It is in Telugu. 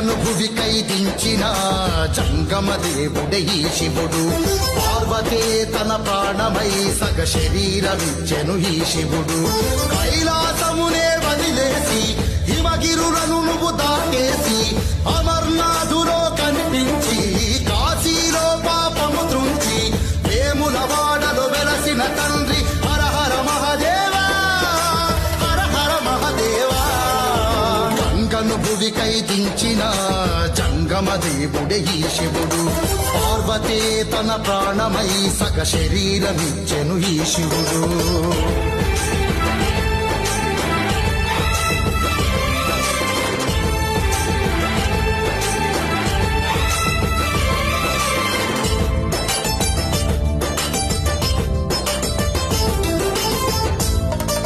గంగను భువికై దించిన జంగమ దేవుడే శివుడు పార్వతే తన ప్రాణమై సగ శరీరమిచ్చెను ఈ శివుడు. కైలాసమునే వదిలేసి హిమగిరులను నువ్వు దాటేసి అమ గంగను భువికై దించిన జంగమ దేవుడే ఈ శివుడు. పార్వతే తన ప్రాణమై సగ శరీరమిచ్చెను ఈ శివుడు.